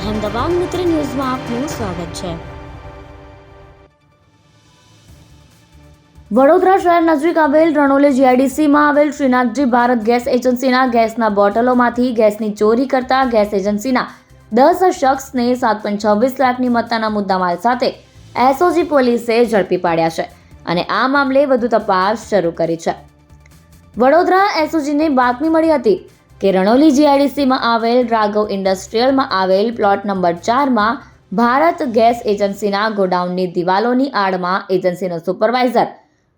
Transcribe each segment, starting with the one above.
અહેમદાબાદ મિત્ર ન્યૂઝમાં આપનું સ્વાગત છે. વડોદરા શહેર નજીક આવેલ રણોલી જીઆઈડીસીમાં આવેલ શ્રીનાથજી ભારત ગેસ એજન્સીના ગેસના બોટલોમાંથી ગેસની ચોરી કરતા ગેસ એજન્સીના દસ શખ્સને સાત પોઈન્ટ છવ્વીસ લાખની મત્તાના મુદ્દામાલ સાથે એસઓજી પોલીસે ઝડપી પાડ્યા છે અને આ મામલે વધુ તપાસ શરૂ કરી છે. વડોદરા એસઓજીને બાતમી મળી હતી કે રણોલી જીઆઈડીસીમાં આવેલ રાઘવ ઇન્ડસ્ટ્રીયલમાં આવેલ પ્લોટ નંબર ચારમાં ભારત ગેસ એજન્સીના ગોડાઉનની દિવાલોની આડમાં એજન્સીનો સુપરવાઇઝર,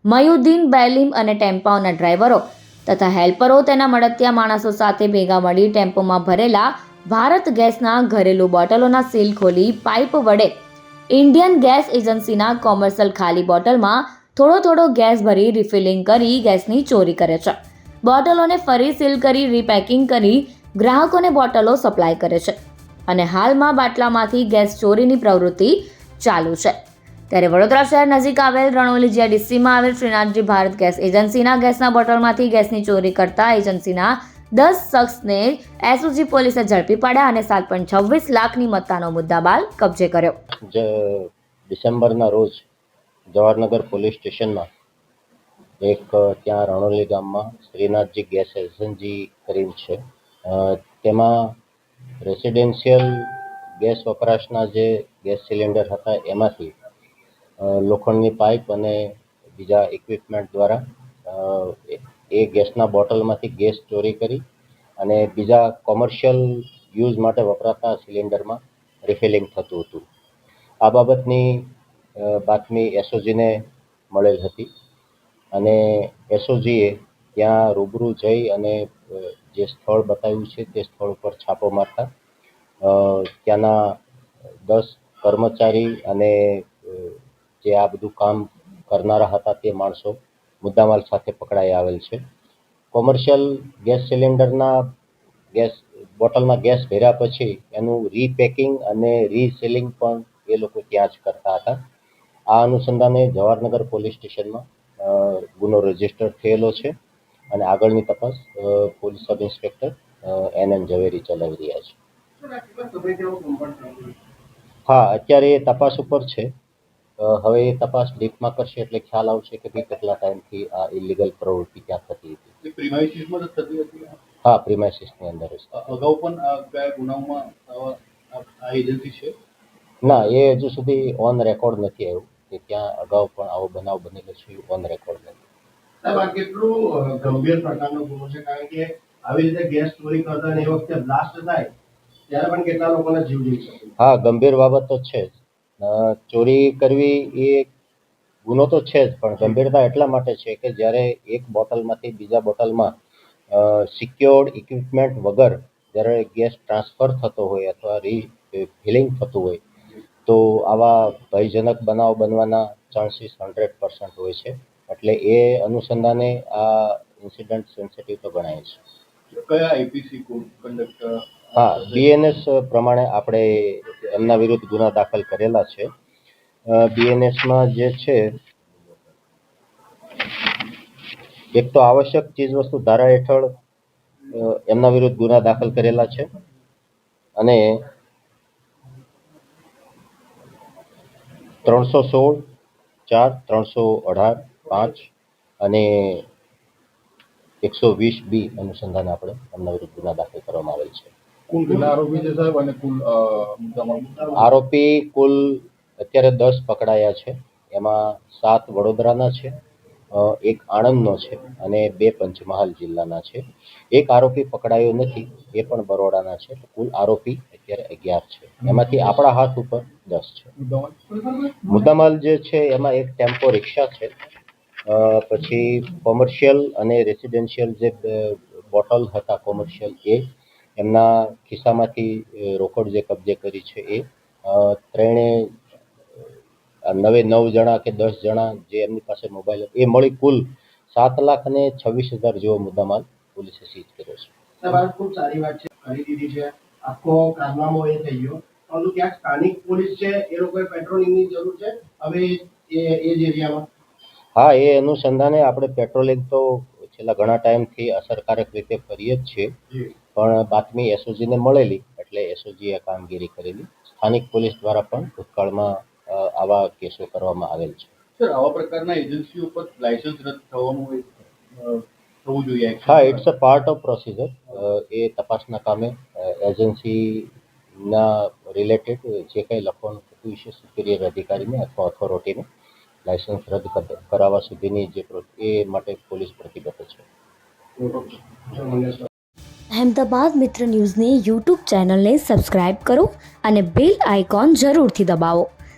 મયુદ્દીન બેલીમ અને ટેમ્પાઓના ડ્રાઈવરો તથા હેલ્પરો તેના મળતિયા માણસો સાથે ભેગા મળી ટેમ્પોમાં ભરેલા ભારત ગેસના ઘરેલું બોટલોના સીલ ખોલી પાઇપ વડે ઇન્ડિયન ગેસ એજન્સીના કોમર્શિયલ ખાલી બોટલમાં થોડો થોડો ગેસ ભરી રિફિલિંગ કરી ગેસની ચોરી કરે છે. બોટલોને ફરી સીલ કરી રીપેકિંગ કરી ગ્રાહકોને બોટલો સપ્લાય કરે છે. અને હાલમાં બાટલામાંથી ગેસ ચોરીની પ્રવૃત્તિ ચાલુ છે. ત્યારે વડોદરા શહેર નજીક આવેલ રણોલી જીઆઈડીસીમાં આવેલ શ્રીનાથજી ભારત ગેસ એજન્સીના ગેસના બોટલમાંથી ગેસની ચોરી કરતા એજન્સીના દસ શખ્સને એસઓજી પોલીસે ઝડપી પાડ્યા અને સાત પોઈન્ટ છવ્વીસ લાખની મત્તાનો મુદ્દાબાલ કબજે કર્યો. ડિસેમ્બરના રોજ જવાહરનગર પોલીસ સ્ટેશનમાં એક, ત્યાં રણોલી ગામમાં શ્રીનાથજી ગેસ એજન્સી કરીને છે. તેમાં રેસિડેન્શિયલ ગેસ વપરાશના જે ગેસ સિલિન્ડર હતા, એમાંથી લોખંડની પાઇપ અને બીજા ઇક્વિપમેન્ટ દ્વારા એ- ગેસના બોટલમાંથી ગેસ ચોરી કરી અને બીજા કોમર્શિયલ યુઝ માટે વપરાતા સિલિન્ડરમાં રિફિલિંગ થતું હતું. આ બાબતની બાતમી એસઓજીને મળેલ હતી. અને એસઓજીએ ત્યાં રૂબરૂ જઈ અને જે સ્થળ બતાવ્યું છે તે સ્થળ ઉપર છાપો મારતા. ત્યાંના દસ કર્મચારી અને જે આ બધું કામ કરનારા હતા તે માણસો મુદ્દામાલ સાથે પકડાઈ આવેલ છે. કોમર્શિયલ ગેસ સિલિન્ડરના ગેસ બોટલમાં ગેસ ભર્યા પછી એનું રીપેકિંગ અને રીસેલિંગ પણ એ લોકો ત્યાં જ કરતા હતા. આ અનુસંધાને જવાહરનગર પોલીસ સ્ટેશનમાં ગુનો રજિસ્ટર થયેલો છે અને આગળની તપાસ police sub inspector N N Zaveri ચલાવી રહ્યા છે. હા અત્યારે એ તપાસ ઉપર છે. હવે એ તપાસ ડીપમાં કરશે એટલે ખ્યાલ આવશે કે ભાઈ કેટલા ટાઈમથી આ ઇલીગલ પ્રવૃત્તિ ક્યાં થતી હતી. હા પ્રિમાઇસીસની અંદર અગાઉ પણ કયા આ આ એજન્સી છે? ના એ હજુ સુધી ઓન રેકોર્ડ નથી આવ્યું. કે ત્યાં અગાઉ પણ આવો બનાવ બનેલો છે ઓન રેકોર્ડ નથી. કેટલું ગંભીર પ્રકારનો ગુનો છે કારણ કે આવી રીતે ગેસ ચોરી કરતા એ વખતે બ્લાસ્ટ થાય ત્યારે પણ કેટલા લોકોના જીવ જઈ શકે? હા ગંભીર બાબત તો છે જ. ચોરી કરવી એ ગુનો તો છે જ પણ ગંભીરતા એટલા માટે છે કે જ્યારે એક બોટલમાંથી બીજા બોટલમાં સિક્યોર્ડ ઇક્વિપમેન્ટ વગર જ્યારે ગેસ ટ્રાન્સફર થતો હોય અથવા રી ફિલિંગ થતું હોય તો આવા ભયજનક બનાવ બનવાના ચાન્સીસ હંડ્રેડ પર્સન્ટ હોય છે. એટલે એ અનુસંધાને આ ઇન્સિડન્ટ સેન્સિટિવ તો ગણાય છે. કયા આઈપીસી કંડક્ટર હા બીએનએસ પ્રમાણે આપણે એમના વિરુદ્ધ ગુના દાખલ કરેલા છે. બીએનએસમાં જે છે એક તો આવશ્યક ચીજવસ્તુ ધારા હેઠળ એમના વિરુદ્ધ ગુના દાખલ કરેલા છે. અને ત્રણસો સોળ ચાર ત્રણસો અઢાર પાંચ અને એકસો વીસ બી અનુસંધાને આપણે એમના વિરુદ્ધ ગુના દાખલ કરવામાં આવેલ છે. કુલ કેટલા આરોપી છે સાહેબ અને કુલ આરોપી કુલ અત્યારે દસ પકડાયા છે. એમાં સાત વડોદરાના છે એક આણંદનો છે અને બે પંચમહાલ જિલ્લાના છે. એક આરોપી પકડાયો નથી એ પણ બરોડાના છે. કુલ આરોપી અત્યારે અગિયાર છે. એમાંથી આપણા હાથ ઉપર દસ છે. મુદ્દામાલ જે છે એમાં એક ટેમ્પો રિક્ષા છે. પછી કોમર્શિયલ અને રેસિડેન્શિયલ જે બોટલ હતા કોમર્શિયલ એ એમના ખિસ્સામાંથી રોકડ જે કબજે કરી છે એ અ, નવે નવ જણા કે દસ જણા જે એમની પાસે મોબાઈલ એ મળી કુલ સાત લાખ અને છવ્વીસ હજાર જેવો મુદ્દામાલ પોલીસે સીઝ કર્યો છે. ખૂબ સારી વાત છે કરી દીધી છે. આખો કારનામો એ થઈ ગયો. પરંતુ ક્યાંક સ્થાનિક પોલીસ છે એ લોકોએ પેટ્રોલિંગની જરૂર છે હવે એ એ જ એરિયામાં. હા એ અનુસંધાને આપણે પેટ્રોલિંગ તો છેલ્લા ઘણા ટાઈમથી અસરકારક રીતે કરીએ જ છીએ. પણ બાતમી એસઓજીને મળેલી એટલે એસઓજીએ કામગીરી કરેલી. સ્થાનિક પોલીસ દ્વારા પણ ભૂતકાળમાં આવા કેસો કરવામાં આવેલ છે. સર આવા પ્રકારના એજન્સીઓ પર લાયસન્સ રદ થવાનું થવું જોઈએ હા it's a part of procedure એ તપાસના કામે એજન્સીના રિલેટેડ જે કંઈ લખવાનું થતું હશે સુપિરિયર અધિકારીને અથવા ઓથોરિટીને લાયસન્સ રદ કર- કરાવવા સુધીની જે એ માટે પોલીસ પ્રતિબદ્ધ છે. અહેમદાબાદ મિત્ર ન્યૂઝની યુટ્યુબ ચેનલને સબસ્ક્રાઇબ કરો અને બેલ આઇકોન જરૂરથી દબાવો.